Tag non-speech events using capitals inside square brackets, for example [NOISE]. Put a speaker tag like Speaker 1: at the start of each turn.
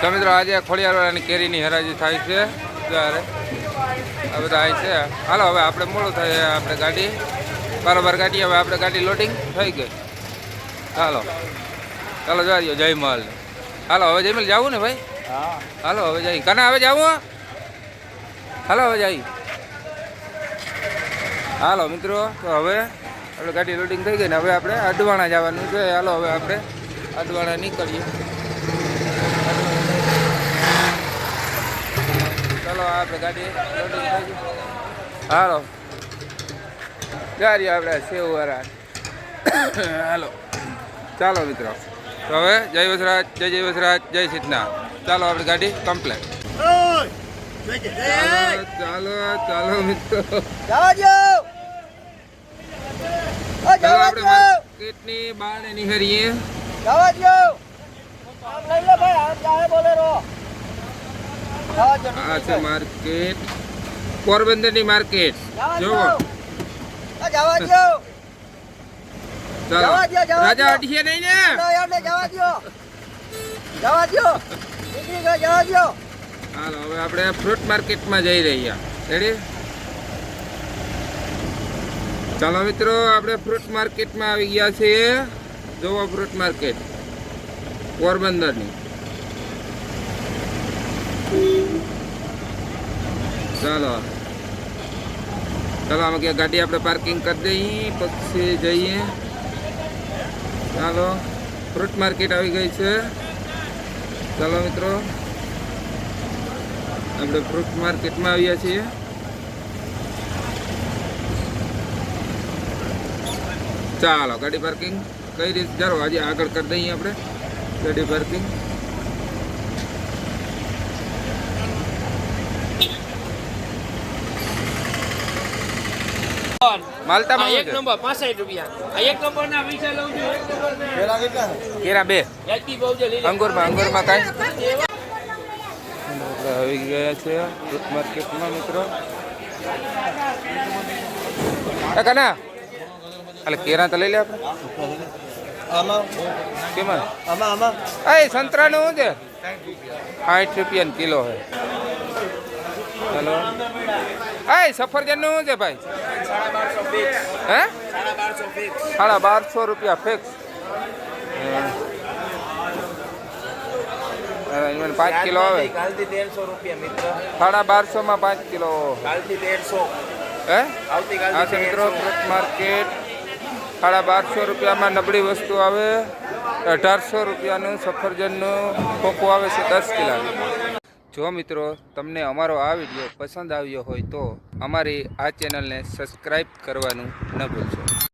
Speaker 1: તો મિત્રો આજે ખોડિયારવાળાની કેરીની હરાજી થાય છે. ત્યારે આ બધા આવી છે. હાલો હવે આપણે મોડું થાય આપણે ગાડી. બરાબર ગાડી હવે આપણે ગાડી લોડિંગ થઈ ગઈ. હાલો. ચાલો જવા દો જયમલ હાલો હવે જયમલ જવું ને ભાઈ? હાલો હવે જઈ કના હવે જવું હાલો હવે જઈ હાલો મિત્રો તો હવે આપણે ગાડી લોડિંગ થઈ ગઈ ને હવે આપણે અડવાણા જવાનું છે. હાલો હવે આપણે અડવાણા નીકળીએ ચાલો આપણે ગાડી હાલો. ગાડી આપણે સેવવાળા [COUGHS] હાલો. ચાલો મિત્રો. તો હવે જય વસરાજ જય જય વસરાજ જય સિદ્ધના ચાલો આપણે ગાડી કમ્પ્લેટ ચાલો ચાલો મિત્રો. કેટલી બહાર નીકળીએ
Speaker 2: જવા દો આમ લઈ લે ભાઈ આમ ચાહે બોલેરો જવા દો
Speaker 1: આ છે માર્કેટ. પોરબંદરની માર્કેટ.
Speaker 2: જોવો
Speaker 1: રાજા
Speaker 2: દ્યો.
Speaker 1: નહીં ને?
Speaker 2: જવા દો. જવા દો. નીકળી ગયો જવા દો.
Speaker 1: હાલો હવે આપણે ફ્રૂટ માર્કેટમાં જઈ રહ્યા. રેડી ચાલો મિત્રો આપણે ફ્રૂટ માર્કેટમાં આવી ગયા છીએ. જોવો ફ્રૂટ માર્કેટ. પોરબંદરની. ચાલો. ચાલો, આમાં ગાડી આપણે પાર્કિંગ કરી દઈએ, પછી જઈએ. ચાલો ફ્રૂટ માર્કેટ આવી ગઈ છે. ચાલો, મિત્રો. આપણે ફ્રૂટ માર્કેટમાં આવ્યા છીએ. ચાલો, ગાડી પાર્કિંગ કઈ રીતે ચાલો, આજે આગળ કરી દઈએ આપણે. ગાડી પાર્કિંગ માલતામાં
Speaker 3: એક નંબર પાસઠ રૂપિયા. આ એક નંબર ના પૈસા લઉં છું. કેરા કેટલા?
Speaker 1: કેરા બે.
Speaker 3: વ્યાજબી ભાવ છે લીલા.
Speaker 1: અંગુરમાં અંગુરમાં કાંઈ? આવી ગયા છે ફ્રૂટ માર્કેટમાં મિત્રો. એ કના? અલે કેરા તો લઈ લે આપણે.
Speaker 2: આમાં?
Speaker 1: કેમાં?
Speaker 2: આમાં આમાં?
Speaker 1: એ સંતરાનું શું છે? સાઠ રૂપિયા કિલો હે હેલો. એ સફરજનનું શું છે ભાઈ? હે સાડા બારસો રૂપિયા ફિક્સ પાંચ કિલો આવે.
Speaker 3: કાલથી તેરસો રૂપિયા મિત્ર.
Speaker 1: સાડા બારસોમાં પાંચ કિલો.
Speaker 3: કાલથી તેરસો.
Speaker 1: હે?
Speaker 3: આવતીકાલથી
Speaker 1: આ મિત્રો માર્કેટ સાડા બારસો રૂપિયામાં નબળી વસ્તુ આવે. અઢારસો રૂપિયાનું સફરજનનું ખોખું આવે છે દસ કિલોનું. જો મિત્રો, તમને અમારો આ વીડિયો પસંદ આવ્યો હોય તો અમારી આ ચેનલને સબસ્ક્રાઈબ કરવાનું ન ભૂલશો.